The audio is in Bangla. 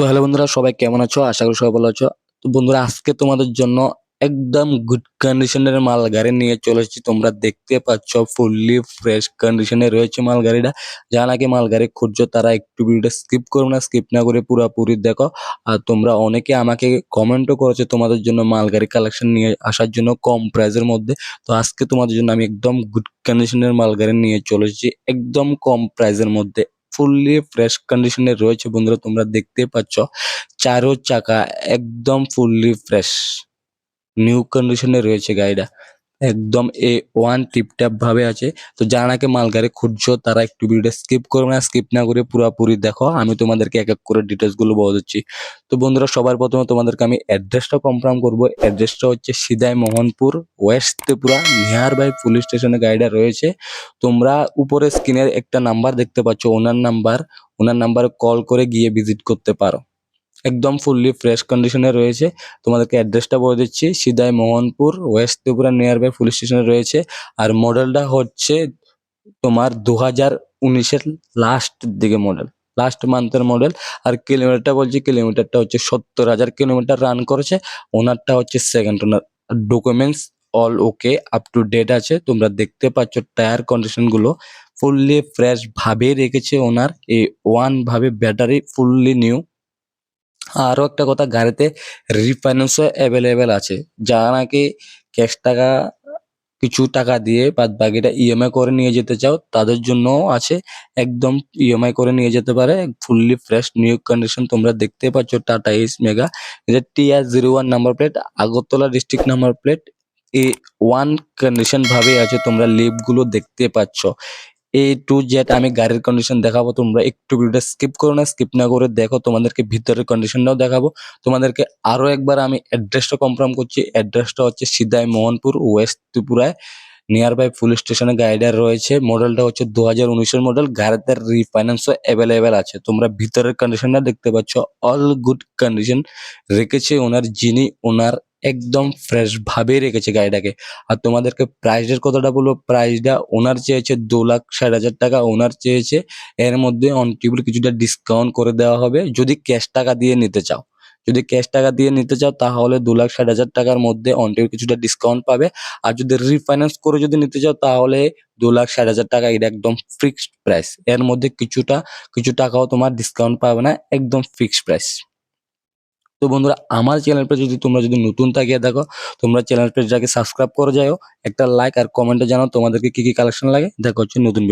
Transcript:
সো হ্যালো বন্ধুরা, সবাই কেমন আছো? আশা করি সবাই ভালো আছো। তো বন্ধুরা, আজকে তোমাদের জন্য একদম গুড কন্ডিশনের মাল গাড়ি নিয়ে চলে এসেছি। তোমরা দেখতে পাচ্ছ ফুললি ফ্রেশ কন্ডিশনে রয়েছে মাল গাড়িটা যারা নাকি মাল গাড়ি খুঁজছো, তারা একটু ভিডিওটা স্কিপ করো না স্কিপ না করে পুরোপুরি দেখো। আর তোমরা অনেকে আমাকে কমেন্টও করেছ তোমাদের জন্য মাল গাড়ি কালেকশন নিয়ে আসার জন্য কম প্রাইসের মধ্যে। তো আজকে তোমাদের জন্য আমি একদম গুড কন্ডিশনের মাল গাড়ি নিয়ে চলে এসেছি, একদম কম প্রাইসের মধ্যে। ফুললি ফ্রেশ কন্ডিশনে রয়েছে বন্ধুরা, তোমরা দেখতে পাচ্ছ। চারো চাকা একদম ফুললি ফ্রেশ নিউ কন্ডিশনে রয়েছে গাড়িটা। একদম এ ওয়ান টিপটাপ ভাবে আছে। তো যারা নাকি মাল গাড়ি খুঁজছো, তারা একটু ভিডিও স্কিপ করবে না স্কিপ না করে পুরোপুরি দেখো। আমি তোমাদেরকে এক এক করে ডিটেলসগুলো বলে দিচ্ছি। তো বন্ধুরা, সবার প্রথমে তোমাদেরকে আমি অ্যাড্রেসটা কনফার্ম করব। অ্যাড্রেসটা হচ্ছে Sidai Mohanpur west Tripura near by police স্টেশনে গাড়িটা রয়েছে। তোমরা উপরে স্ক্রিনের একটা নাম্বার দেখতে পাচ্ছ, ওনার নাম্বার ওনার নাম্বারে কল করে গিয়ে ভিজিট করতে পারো। একদম ফুললি ফ্রেশ কন্ডিশনে রয়েছে। তোমাদেরকে অ্যাড্রেসটা বলে দিচ্ছি। Sidai Mohanpur west Tripura near by police স্টেশনে রয়েছে। আর মডেলটা হচ্ছে তোমার দু হাজার উনিশের লাস্ট দিকে মডেল লাস্ট মান্থের মডেল আর কিলোমিটারটা বলছি কিলোমিটারটা হচ্ছে সত্তর হাজার কিলোমিটার রান করেছে। ওনারটা হচ্ছে second owner documents all okay up to date আছে। তোমরা দেখতে পাচ্ছ টায়ার কন্ডিশনগুলো ফুললি ফ্রেশ ভাবে রেখেছে ওনার এই ওয়ান ভাবে ব্যাটারি ফুললি নিউ আরও একটা কথা, গাড়িতে রিফাইন্যান্সও অ্যাভেলেবেল আছে। যারা নাকি ক্যাশ টাকা, কিছু টাকা দিয়ে বাদ বাকিটা ইএমআই করে নিয়ে যেতে চাও, তাদের জন্যও আছে। একদম ইএমআই করে নিয়ে যেতে পারে। ফুললি ফ্রেশ নিউ কন্ডিশন তোমরা দেখতে পাচ্ছ টাটা ইস মেগা এটা TR zero one number plate Agartala district number plate A one condition ভাবে আছে, তোমরা লিভগুলো দেখতে পাচ্ছ। এ টু জেড আমি গাড়ির কন্ডিশন দেখাবো, তোমরা একটু ভিডিওটা স্কিপ করো না স্কিপ না করে দেখো, তোমাদেরকে ভিতরের কন্ডিশনটাও দেখাবো। তোমাদেরকে আরও একবার আমি অ্যাড্রেসটা কনফার্ম করছি অ্যাড্রেসটা হচ্ছে সিদাই মোহনপুর ওয়েস্ট ত্রিপুরায়। নিয়ার বাই পুলিশ স্টেশনে গাইডার রয়েছে মডেলটা হচ্ছে দু হাজার উনিশের মডেল গাড়িতে রিফাইন্যান্সও অ্যাভেলেবেল আছে। তোমরা ভিতরের কন্ডিশনটা দেখতে পাচ্ছ অল গুড কন্ডিশন রেখেছে ওনার, যিনি ওনার একদম ফ্রেশ ভাবে রেখেছে গাড়িটাকে। আর তোমাদেরকে প্রাইসের কথাটা বলব? প্রাইসটা ওনার চেয়েছে দু লাখ ষাট হাজার টাকা ওনার চেয়েছে এর মধ্যে অন কিছুটা ডিসকাউন্ট করে দেওয়া হবে। যদি ক্যাশ টাকা দিয়ে নিতে চাও, যদি ক্যাশ টাকা দিয়ে নিতে চাও, তাহলে দু লাখ ষাট হাজার টাকার মধ্যে অন টেবিল কিছুটা ডিসকাউন্ট পাবে। আর যদি রিফাইন্যান্স করে যদি নিতে চাও, তাহলে দু লাখ ষাট হাজার টাকা, এটা একদম ফিক্সড প্রাইস এর মধ্যে কিছুটা, কিছু টাকাও তোমার ডিসকাউন্ট পাবে না, একদম ফিক্সড প্রাইস তো বন্ধুরা, আমার চ্যানেল পেজ যদি তোমরা যদি নতুন থাকিয়ে দেখো তোমরা চ্যানেল পেজটাকে সাবস্ক্রাইব করে যাও, একটা লাইক আর কমেন্টে জানাও তোমাদেরকে কি কি কালেকশন লাগে। দেখো হচ্ছে নতুন